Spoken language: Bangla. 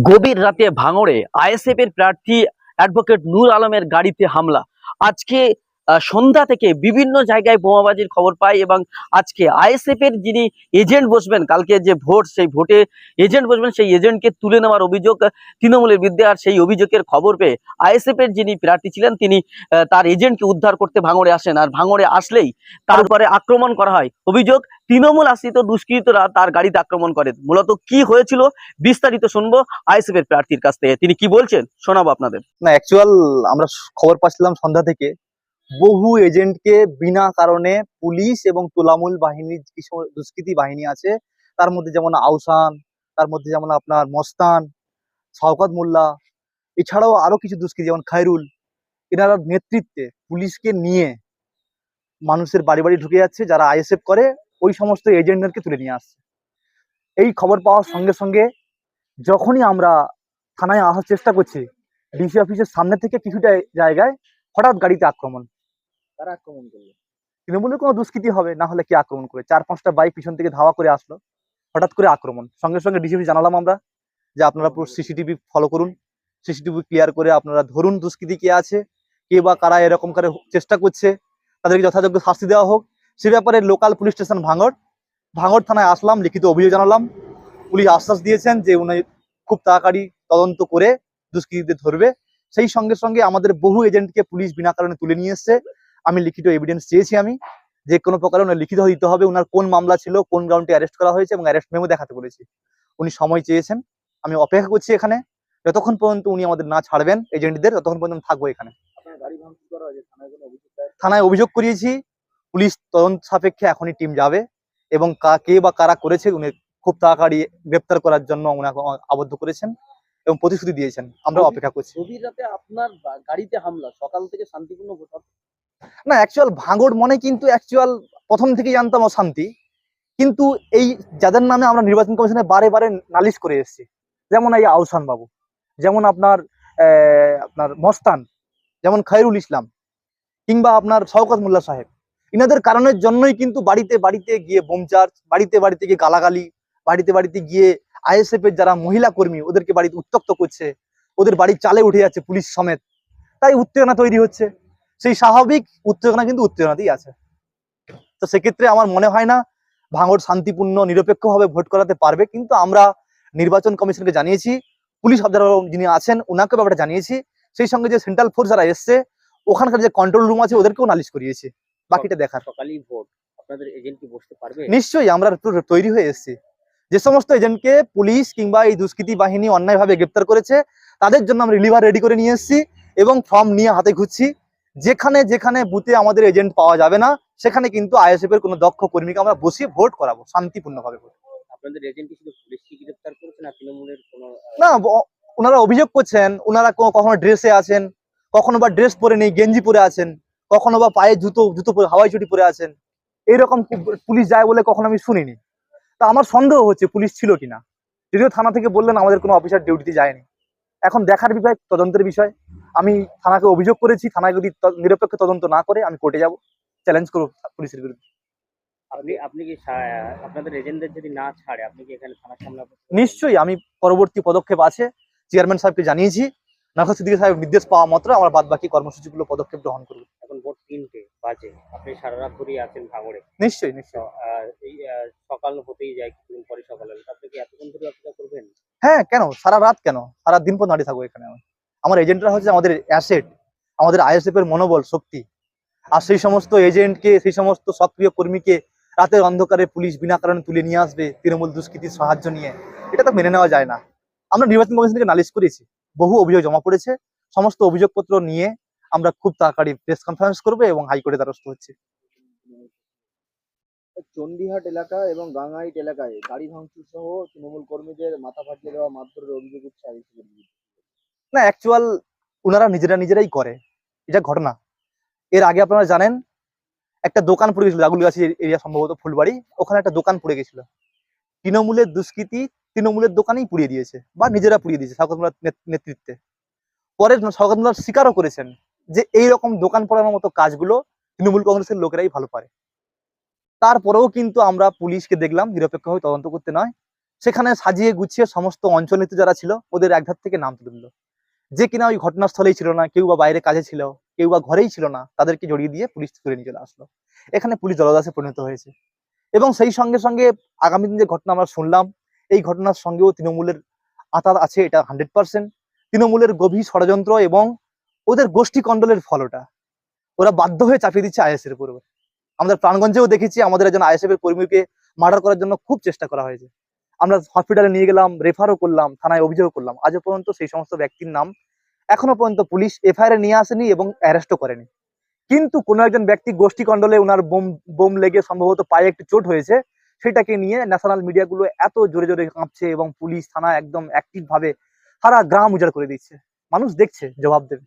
গভীর রাতে ভাঙড়ে আইএসএফ এর প্রার্থী অ্যাডভোকেট নূর আলমের গাড়িতে হামলা। আজকে সন্ধ্যা থেকে বিভিন্ন জায়গায় বোমাবাজির খবর পাই এবং আজকে আইএসএফ এর যিনি এজেন্ট বসবেন, কালকে যে ভোট, সেই ভোটে এজেন্ট বসবেন, সেই এজেন্টকে তুলে নেওয়ার অভিযোগ তৃণমূলের বিরুদ্ধে আর সেই অভিযোগের খবর পেয়ে আইএসএফ এর যিনি প্রার্থী ছিলেন, তিনি তার এজেন্টকে উদ্ধার করতে ভাঙড়ে আসেন। আর ভাঙড়ে আসলেই তারপরে আক্রমণ করা হয়। অভিযোগ, তৃণমূল আশ্রিত দুষ্কৃতরা তার গাড়িতে আক্রমণ করে। মূলত কি হয়েছিল বিস্তারিত শুনব আইএসএফ এর প্রার্থীর কাছ থেকে। তিনি কি বলছেন, শোনাবো আপনাদের। না অ্যাকচুয়াল আমরা খবর পাচ্ছিলাম সন্ধ্যা থেকে। বহু এজেন্টকে বিনা কারণে পুলিশ এবং তোলামূল বাহিনীর কিছু দুষ্কৃতী বাহিনী আছে। তার মধ্যে যেমন আউসান, তার মধ্যে যেমন আপনার মস্তান, শওকত মোল্লা, এছাড়াও আরও কিছু দুষ্কৃতী যেমন খায়রুল। এনারা নেতৃত্বে পুলিশকে নিয়ে মানুষের বাড়ি বাড়ি ঢুকে যাচ্ছে, যারা আইএসএফ করে, ওই সমস্ত এজেন্টদেরকে তুলে নিয়ে আসছে। এই খবর পাওয়ার সঙ্গে সঙ্গে যখনই আমরা থানায় আসার চেষ্টা করছি, ডিসি অফিসের সামনে থেকে কিছুটা জায়গায় হঠাৎ গাড়িতে আক্রমণ। তারা আক্রমণ করল। তৃণমূলের কোনো দুষ্কৃতি হবে, না হলে কি আক্রমণ করে চার পাঁচটা বাইক পিছন থেকে ধাওয়া করে আসলো, হঠাৎ করে আক্রমণ। সঙ্গে সঙ্গে ডিসি অফিস জানালাম আমরা যে আপনারা সিসিটিভি ফলো করুন। সিসিটিভি ক্লিয়ার করে আপনারা ধরুন দুষ্কৃতি কে আছে, কে বা কারা এরকম করে চেষ্টা করছে, তাদেরকে যথাযোগ্য শাস্তি দেওয়া হোক। সে ব্যাপারে লোকাল পুলিশ স্টেশন ভাঙড় ভাঙড় থানায় আসলাম, লিখিত অভিযোগ জানালাম। পুলিশ আশ্বাস দিয়েছেন যে উনি খুব তাড়াতাড়ি তদন্ত করে দুষ্কৃতীদের ধরবে। সেই সঙ্গে সঙ্গে আমাদের বহু এজেন্টকে পুলিশ বিনা কারণে তুলে নিয়ে এসছে। আমি লিখিত এভিডেন্স চেয়েছি আমি। যে কোনো প্রকারে ওনার লিখিত দিতে হবে ওনার কোন মামলা ছিল কোন গ্রাউন্ডে অ্যারেস্ট করা হয়েছে এবং অ্যারেস্ট মেমো দেখাতে বলেছি। উনি সময় চেয়েছেন। আমি অপেক্ষা করছি এখানে। যতক্ষণ পর্যন্ত উনি আমাদের না ছাড়বেন এজেন্টদের ততক্ষণ পর্যন্ত আমি থাকব এখানে। থানায় অভিযোগ করিয়েছি। পুলিশ তদন্ত সাপেক্ষে এখনই টিম যাবে এবং কা- কে বা কারা করেছে উনি খুব তাড়াতাড়ি গ্রেপ্তার করার জন্য ওনাকে আবদ্ধ করেছেন এবং প্রতিশ্রুতি দিয়েছেন। আমরা অপেক্ষা করছি। আপনার গাড়িতে হামলা সকাল থেকে শান্তিপূর্ণ। না অ্যাকচুয়াল ভাঙড় মনে কিন্তু অ্যাকচুয়াল প্রথম থেকেই জানতাম অশান্তি। কিন্তু এই যাদের নামে আমরা নির্বাচন কমিশনে বারে বারে নালিশ করে এসেছি, যেমন এই আহসান বাবু, যেমন আপনার আপনার মস্তান, যেমন খায়রুল ইসলাম, কিংবা আপনার শওকত মোল্লা সাহেব। ইনাদের কারণের জন্যই কিন্তু বাড়িতে বাড়িতে গিয়ে বোমচার্জ বাড়িতে বাড়িতে গিয়ে গালাগালি, বাড়িতে বাড়িতে গিয়ে আইএসএফ এর যারা মহিলা কর্মী, ওদেরকে বাড়িতে উত্তক্ত করছে, ওদের বাড়ির চালে উঠে যাচ্ছে পুলিশ সমেত। তাই উত্তেজনা তৈরি হচ্ছে। সেই স্বাভাবিক উত্তেজনা কিন্তু উত্তেজনাতেই আছে। তো সেক্ষেত্রে আমার মনে হয় না ভাঙড় শান্তিপূর্ণ নিরপেক্ষভাবে ভোট করাতে পারবে কিন্তু আমরা নির্বাচন কমিশনকে জানিয়েছি পুলিশ অবজারভার যিনি আছেন ওনাকে ব্যাপারটা জানিয়েছি সেই সঙ্গে যে সেন্ট্রাল ফোর্স যারা এসছে ওখানকার যে কন্ট্রোল রুম আছে ওদেরকেও নালিশ করিয়েছি বাকিটা দেখার। সকালেই ভোট আপনাদের এজেন্ট কি বসতে পারবে? নিশ্চয়ই আমরা তৈরি হয়ে এসেছি। যে সমস্ত এজেন্টকে পুলিশ কিংবা এই দুষ্কৃতী বাহিনী অন্যায়ভাবে গ্রেপ্তার করেছে তাদের জন্য আমরা রিলিভার রেডি করে নিয়ে এসেছি এবং ফর্ম নিয়ে হাতে ঘুরছি যেখানে যেখানে বুথে আমাদের এজেন্ট পাওয়া যাবে না সেখানে কিন্তু আইএসএফ এর কোনো দক্ষ কর্মীকে আমরা বসিয়ে ভোট করাবো শান্তিপূর্ণভাবে ভোট। না ওনারা অভিযোগ করছেন ওনারা কখনো ড্রেসে আছেন কখনো বা ড্রেস পরে নেই গেঞ্জি পরে আছেন কখনো বা পায়ে জুতো জুতো পরে হাওয়াই চটি পরে আছেন এইরকম পুলিশ যায় বলে কখনো আমি শুনিনি। তা আমার সন্দেহ হচ্ছে পুলিশ ছিল কিনা। যদিও থানা থেকে বললেন আমাদের কোনো অফিসার ডিউটিতে যায়নি। এখন দেখার বিষয় তদন্তের বিষয়। আমি থানাকে অভিযোগ করেছি থানায় যদি নিরপেক্ষ তদন্ত না করে আমি কোর্টে যাব। চ্যালেঞ্জ করব পুলিশের বিরুদ্ধে। আপনি আপনি কি সা- আপনাদের এজেন্টদের যদি না ছাড়ে আপনি কি এখানে নিশ্চয়ই আমি পরবর্তী পদক্ষেপ আছে। চেয়ারম্যান সাহেবকে জানিয়েছি। নখা সিদ্দিকী সাহেব নির্দেশ পাওয়া মাত্র আমরা বাদ বাকি কর্মসূচিগুলো পদক্ষেপ গ্রহণ করব। এখন ভোট তিনটে বাজে। আপনি সারা রাত ধরেই আছেন ভাঙড়ে। নিশ্চয়ই নিশ্চয়ই। এই সকাল হতেই যায় কিছুদিন পরে সকাল আপনি কি এতক্ষণ ধরে হ্যাঁ কেন? সারা রাত কেন? সারা দিন পর দাঁড়িয়ে থাকব এখানে আমি। আমার এজেন্টরা হচ্ছে আমাদের অ্যাসেট আমাদের আইএসএফ এর মনোবল, শক্তি। আর সেই সমস্ত এজেন্টকে সেই সমস্ত সক্রিয় কর্মীকে রাতের অন্ধকারে পুলিশ বিনা কারণে তুলে নিয়ে আসবে তৃণমূল দুষ্কৃতির সাহায্য নিয়ে, এটা তো মেনে নেওয়া যায় না। আমরা নির্বাচন কমিশন থেকে নালিশ করেছি। বহু অভিযোগ জমা পড়েছে। সমস্ত অভিযোগপত্র নিয়ে আমরা খুব তাড়াতাড়ি প্রেস কনফারেন্স করব এবং হাইকোর্টে দ্বারস্থ হচ্ছে। চণ্ডীহাট এলাকা এবং গাঙ্গাইট এলাকায় গাড়ি ভাঙচুর সহ তৃণমূল কর্মীদের মাথা ফাটিয়ে দেওয়া মারধরের অভিযোগ উঠছে না অ্যাকচুয়াল ওনারা নিজেরা নিজেরাই করে। এটা ঘটনা। এর আগে আপনারা জানেন, একটা দোকান পড়ে গেছিল রাগুলগাছি এরিয়া সম্ভবত ফুলবাড়ি, ওখানে একটা দোকান পড়ে গেছিল। তৃণমূলের দুষ্কৃতি তৃণমূলের দোকানেই পুড়িয়ে দিয়েছে, বা নিজেরা পুড়িয়ে দিয়েছে শওকত মোল্লার নেতৃত্বে। পরে শওকত মোল্লার স্বীকারও করেছেন যে এই রকম দোকান পড়ানোর মতো কাজগুলো তৃণমূল কংগ্রেসের লোকেরাই ভালো পারে। তারপরেও কিন্তু আমরা পুলিশকে দেখলাম, নিরপেক্ষ হয়ে তদন্ত করতে নয়। সেখানে সাজিয়ে গুছিয়ে সমস্ত অঞ্চলিত যারা ছিল, ওদের একধার থেকে নাম তুলে দিল। যে কিনা ওই ঘটনাস্থলেই ছিল না, কেউ বা বাইরে কাজে ছিল, কেউ বা ঘরেই ছিল না, তাদেরকে জড়িয়ে দিয়ে পুলিশ তুলে নিয়ে চলে আসলো। এখানে পুলিশ জলদাসে পরিণত হয়েছে। এবং সেই সঙ্গে সঙ্গে আগামী দিন যে ঘটনা আমরা শুনলাম, এই ঘটনার সঙ্গেও তৃণমূলের আতার আছে, এটা হান্ড্রেড পার্সেন্ট। তৃণমূলের গভীর ষড়যন্ত্র এবং ওদের গোষ্ঠী কণ্ডলের ফল ওটা। ওরা বাধ্য হয়ে চাপিয়ে দিচ্ছে আইএস এর উপরে। আমাদের প্রাণগঞ্জেও দেখেছি, আমাদের একজন আইএসএফ এর কর্মীকে মার্ডার করার জন্য খুব চেষ্টা করা হয়েছে। আমরা হসপিটালে নিয়ে গেলাম রেফারও করলাম, থানায় অভিযোগ করলাম। আজও পর্যন্ত সেই সমস্ত ব্যক্তির নাম এখনও পর্যন্ত পুলিশ এফআইআর নিয়ে আসেনি এবং অ্যারেস্টও করেনি। কিন্তু কোনো একজন ব্যক্তি গোষ্ঠী কণ্ডলে ওনার বোম বোম লেগে সম্ভবত পায়ে একটু চোট হয়েছে, সেটাকে নিয়ে ন্যাশনাল মিডিয়াগুলো এত জোরে জোরে কাঁপছে এবং পুলিশ থানা একদম অ্যাক্টিভ ভাবে সারা গ্রাম উজাড় করে দিচ্ছে। মানুষ দেখছে জবাব দেবে।